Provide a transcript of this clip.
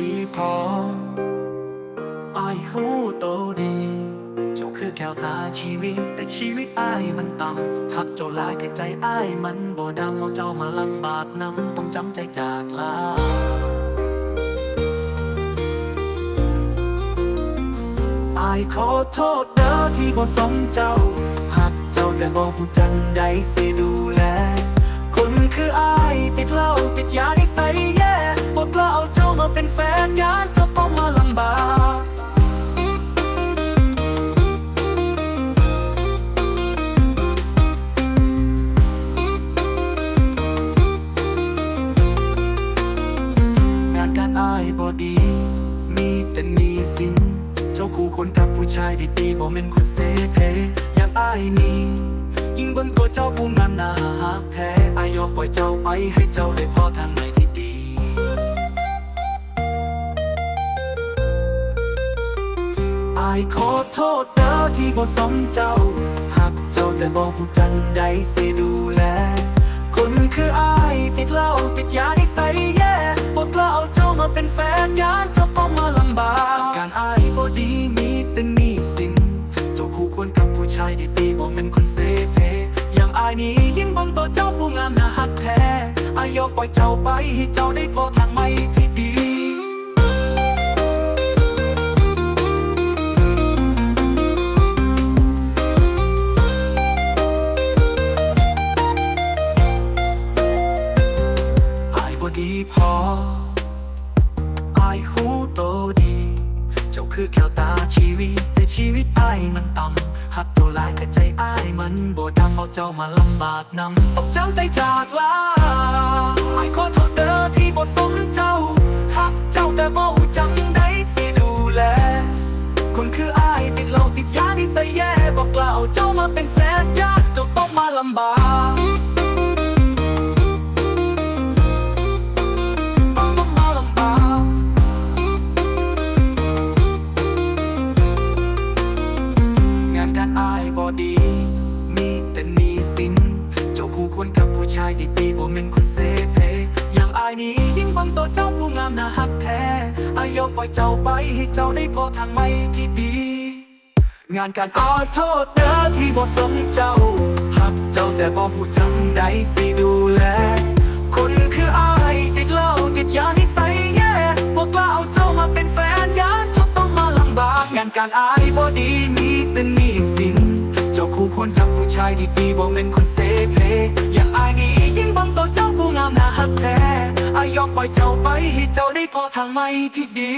ดีพออ้ายหูโตดี เจ้าคือแก้วตาชีวิต แต่ชีวิตอ้ายมันต่ำหักเจ้าหลายแต่ใจอ้ายมันบ่ดำเอาเจ้ามาลำบากนำต้องจำใจจากลาอ้ายขอโทษนะที่บ่สมเจ้าหักเจ้าแต่บ่ผู้จังใดสิดูแลคนคืออ้ายติดเหล้า ชายดีๆบ่แม่นคนเสเพอยางอายนี่ยิ่งเบิ่งตัวเจ้าผู้งามน่าฮักแท้อายยอมปล่อยเจ้าไปให้เจ้าได้พอทางไหนที่ดีอายขอโทษเด้อที่บ่สมเจ้าหักเจ้าแต่บ่ฮู้จังใดสิดูแลคนคืออายติดเหล้าติดยานิสัยแย่บ่กล้าเอาเจ้ามาเป็นแฟนยาน ชายดีๆบ่แม่นคนเสเพอย่างอายนี้ยิ่งบังตัวเจ้าผู้งามน่าฮักแท้อายยอมปล่อยเจ้าไปให้เจ้าได้พอทางใหม่ที่ดีอายบ่ดีพอ คือแก้วตาชีวิต แต่ชีวิตไอ้มันต่ำหักเจ้าหลายแต่ใจไอ้มันบ่ดำเอาเจ้ามาลำบากนำตกเจ้าใจจากลาอายขอโทษเด้อที่บ่สมเจ้าหักเจ้าแต่บ่ฮู้จัง ผู้ชายดีๆบ่ม่นคนเสเพอย่างอายนี้ยิ่งบังตัวเจ้าผู้งามน่าฮักแท้อายยอปล่อยเจ้าไปให้เจ้าได้พอทางไม่ที่ดี งานการขอโทษเด้อที่บ่สมเจ้าหักเจ้าแต่บ่ฮู้จังใดสิดูแล คนคืออายติดเหล้าติดยานิสัยแย่บ่กล้าเอาเจ้ามาเป็นแฟนยานเจ้าต้องมาลำบากงานการอายบ่ดีมีแต่นี คู่ควรกับผู้ชายดีๆบ่แม่นคนเสเพอย่าอายนี่ยิ่งบังตัวเจ้าผู้งามน่าฮักแท้อายยอมปล่อยเจ้าไปให้เจ้าได้พอทางไม่ที่ดี